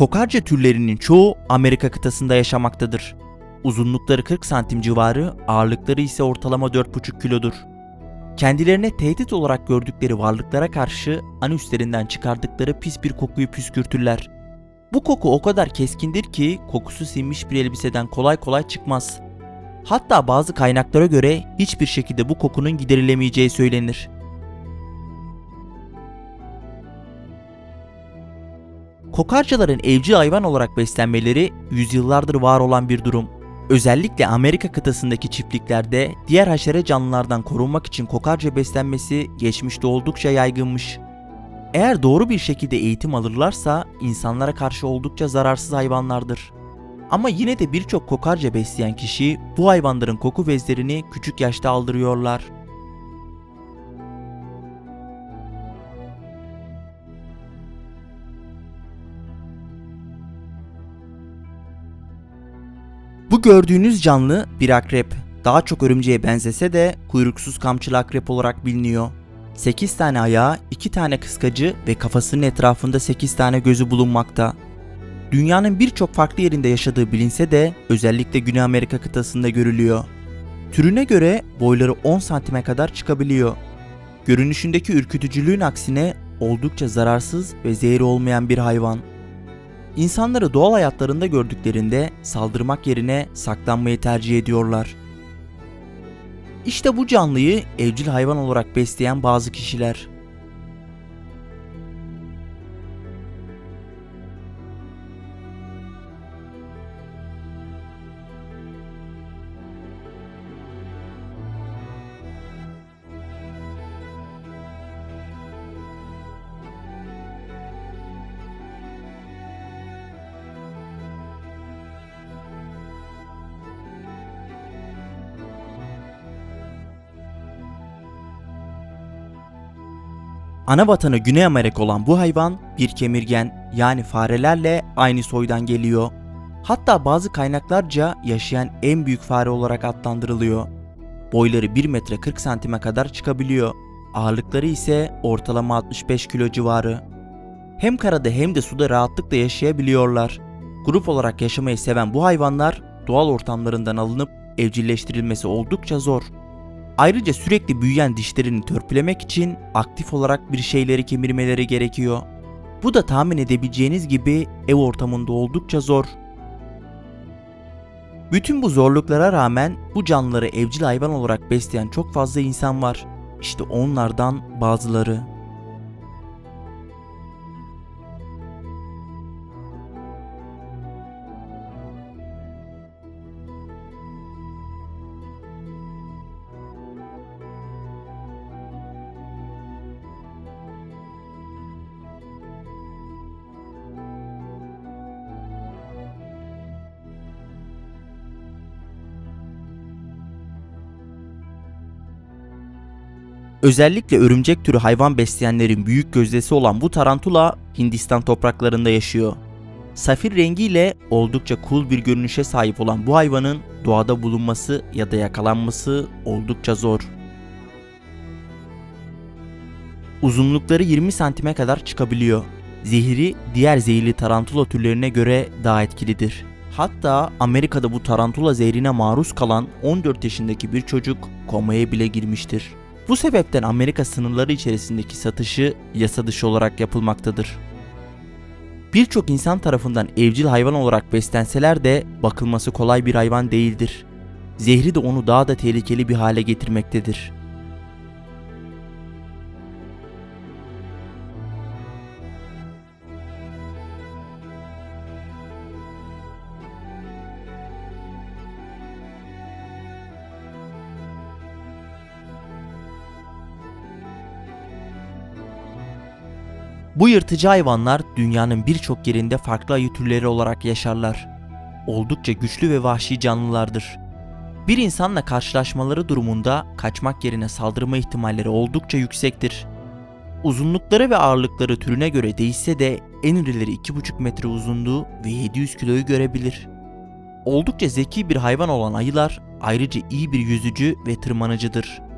Kokarca türlerinin çoğu Amerika kıtasında yaşamaktadır. Uzunlukları 40 santim civarı, ağırlıkları ise ortalama 4,5 kilodur. Kendilerine tehdit olarak gördükleri varlıklara karşı anüslerinden çıkardıkları pis bir kokuyu püskürtürler. Bu koku o kadar keskindir ki kokusu sinmiş bir elbiseden kolay kolay çıkmaz. Hatta bazı kaynaklara göre hiçbir şekilde bu kokunun giderilemeyeceği söylenir. Kokarcaların evcil hayvan olarak beslenmeleri yüzyıllardır var olan bir durum. Özellikle Amerika kıtasındaki çiftliklerde diğer haşere canlılardan korunmak için kokarca beslenmesi geçmişte oldukça yaygınmış. Eğer doğru bir şekilde eğitim alırlarsa insanlara karşı oldukça zararsız hayvanlardır. Ama yine de birçok kokarca besleyen kişi bu hayvanların koku bezlerini küçük yaşta aldırıyorlar. Bu gördüğünüz canlı bir akrep. Daha çok örümceğe benzese de kuyruksuz kamçılı akrep olarak biliniyor. 8 tane ayağı, 2 tane kıskacı ve kafasının etrafında 8 tane gözü bulunmakta. Dünyanın birçok farklı yerinde yaşadığı bilinse de özellikle Güney Amerika kıtasında görülüyor. Türüne göre boyları 10 santime kadar çıkabiliyor. Görünüşündeki ürkütücülüğün aksine oldukça zararsız ve zehri olmayan bir hayvan. İnsanları doğal hayatlarında gördüklerinde saldırmak yerine saklanmayı tercih ediyorlar. İşte bu canlıyı evcil hayvan olarak besleyen bazı kişiler. Ana vatanı Güney Amerika olan bu hayvan bir kemirgen yani farelerle aynı soydan geliyor. Hatta bazı kaynaklarca yaşayan en büyük fare olarak adlandırılıyor. Boyları 1 metre 40 santime kadar çıkabiliyor. Ağırlıkları ise ortalama 65 kilo civarı. Hem karada hem de suda rahatlıkla yaşayabiliyorlar. Grup olarak yaşamayı seven bu hayvanlar doğal ortamlarından alınıp evcilleştirilmesi oldukça zor. Ayrıca sürekli büyüyen dişlerini törpülemek için aktif olarak bir şeyleri kemirmeleri gerekiyor. Bu da tahmin edebileceğiniz gibi ev ortamında oldukça zor. Bütün bu zorluklara rağmen bu canlıları evcil hayvan olarak besleyen çok fazla insan var. İşte onlardan bazıları. Özellikle örümcek türü hayvan besleyenlerin büyük gözdesi olan bu tarantula Hindistan topraklarında yaşıyor. Safir rengiyle oldukça cool bir görünüşe sahip olan bu hayvanın doğada bulunması ya da yakalanması oldukça zor. Uzunlukları 20 santime kadar çıkabiliyor. Zehri diğer zehirli tarantula türlerine göre daha etkilidir. Hatta Amerika'da bu tarantula zehrine maruz kalan 14 yaşındaki bir çocuk komaya bile girmiştir. Bu sebepten Amerika sınırları içerisindeki satışı yasa dışı olarak yapılmaktadır. Birçok insan tarafından evcil hayvan olarak beslenseler de bakılması kolay bir hayvan değildir. Zehri de onu daha da tehlikeli bir hale getirmektedir. Bu yırtıcı hayvanlar dünyanın birçok yerinde farklı ayı türleri olarak yaşarlar. Oldukça güçlü ve vahşi canlılardır. Bir insanla karşılaşmaları durumunda kaçmak yerine saldırma ihtimalleri oldukça yüksektir. Uzunlukları ve ağırlıkları türüne göre değişse de en irileri 2,5 metre uzunluğu ve 700 kiloyu görebilir. Oldukça zeki bir hayvan olan ayılar ayrıca iyi bir yüzücü ve tırmanıcıdır.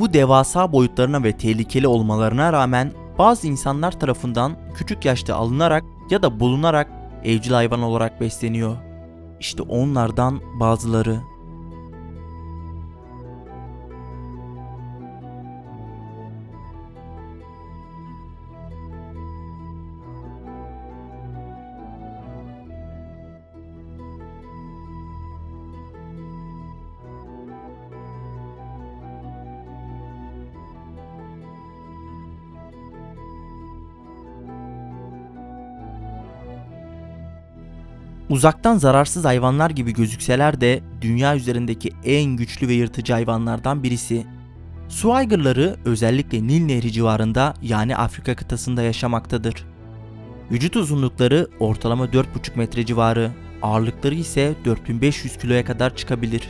Bu devasa boyutlarına ve tehlikeli olmalarına rağmen bazı insanlar tarafından küçük yaşta alınarak ya da bulunarak evcil hayvan olarak besleniyor. İşte onlardan bazıları. Uzaktan zararsız hayvanlar gibi gözükseler de dünya üzerindeki en güçlü ve yırtıcı hayvanlardan birisi. Su aygırları özellikle Nil Nehri civarında yani Afrika kıtasında yaşamaktadır. Vücut uzunlukları ortalama 4,5 metre civarı, ağırlıkları ise 4500 kiloya kadar çıkabilir.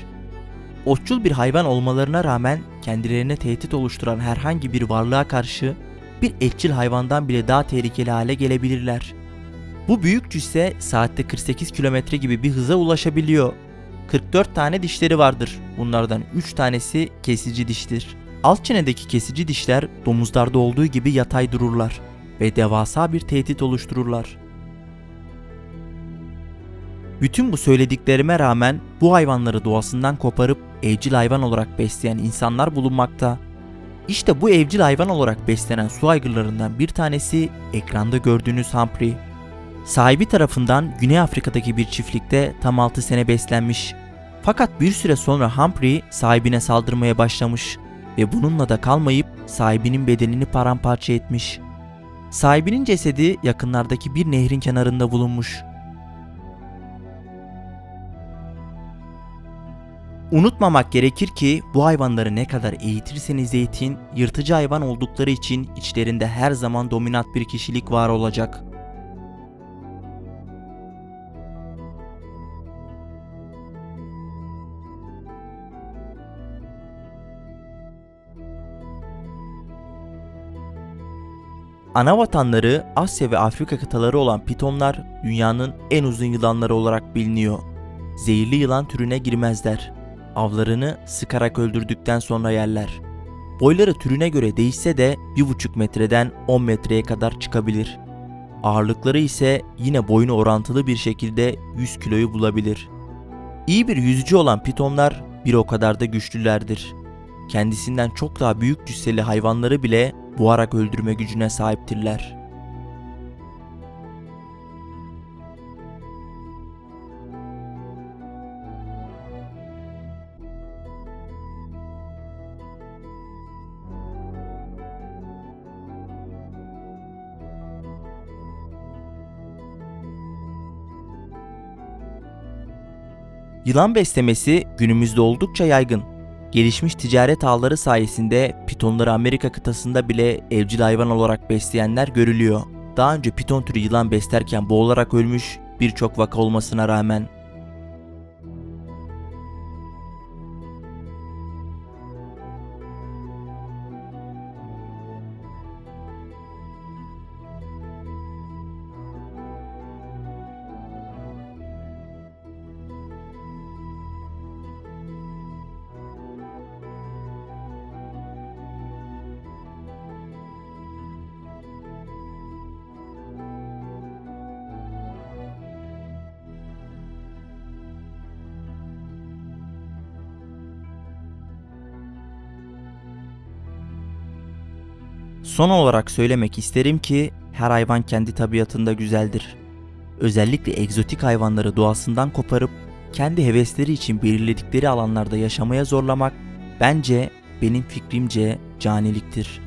Otçul bir hayvan olmalarına rağmen kendilerine tehdit oluşturan herhangi bir varlığa karşı bir etçil hayvandan bile daha tehlikeli hale gelebilirler. Bu büyük cüsse saatte 48 kilometre gibi bir hıza ulaşabiliyor. 44 tane dişleri vardır. Bunlardan 3 tanesi kesici diştir. Alt çenedeki kesici dişler domuzlarda olduğu gibi yatay dururlar ve devasa bir tehdit oluştururlar. Bütün bu söylediklerime rağmen bu hayvanları doğasından koparıp evcil hayvan olarak besleyen insanlar bulunmakta. İşte bu evcil hayvan olarak beslenen su aygırlarından bir tanesi ekranda gördüğünüz Humphrey. Sahibi tarafından Güney Afrika'daki bir çiftlikte tam 6 sene beslenmiş. Fakat bir süre sonra Humphrey sahibine saldırmaya başlamış ve bununla da kalmayıp sahibinin bedenini paramparça etmiş. Sahibinin cesedi yakınlardaki bir nehrin kenarında bulunmuş. Unutmamak gerekir ki bu hayvanları ne kadar eğitirseniz eğitin, yırtıcı hayvan oldukları için içlerinde her zaman dominant bir kişilik var olacak. Ana vatanları Asya ve Afrika kıtaları olan pitonlar dünyanın en uzun yılanları olarak biliniyor. Zehirli yılan türüne girmezler. Avlarını sıkarak öldürdükten sonra yerler. Boyları türüne göre değişse de 1,5 metreden 10 metreye kadar çıkabilir. Ağırlıkları ise yine boyuna orantılı bir şekilde 100 kiloyu bulabilir. İyi bir yüzücü olan pitonlar bir o kadar da güçlülerdir. Kendisinden çok daha büyük cüsseli hayvanları bile boğarak öldürme gücüne sahiptirler. Yılan beslemesi günümüzde oldukça yaygın. Gelişmiş ticaret ağları sayesinde pitonları Amerika kıtasında bile evcil hayvan olarak besleyenler görülüyor. Daha önce piton türü yılan beslerken boğularak ölmüş birçok vaka olmasına rağmen. Son olarak söylemek isterim ki her hayvan kendi tabiatında güzeldir. Özellikle egzotik hayvanları doğasından koparıp kendi hevesleri için belirledikleri alanlarda yaşamaya zorlamak bence benim fikrimce caniliktir.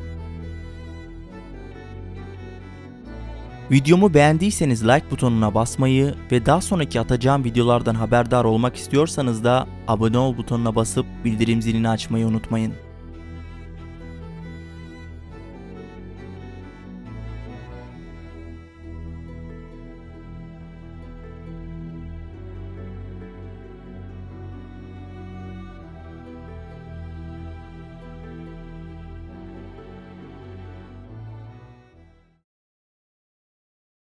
Videomu beğendiyseniz like butonuna basmayı ve daha sonraki atacağım videolardan haberdar olmak istiyorsanız da abone ol butonuna basıp bildirim zilini açmayı unutmayın.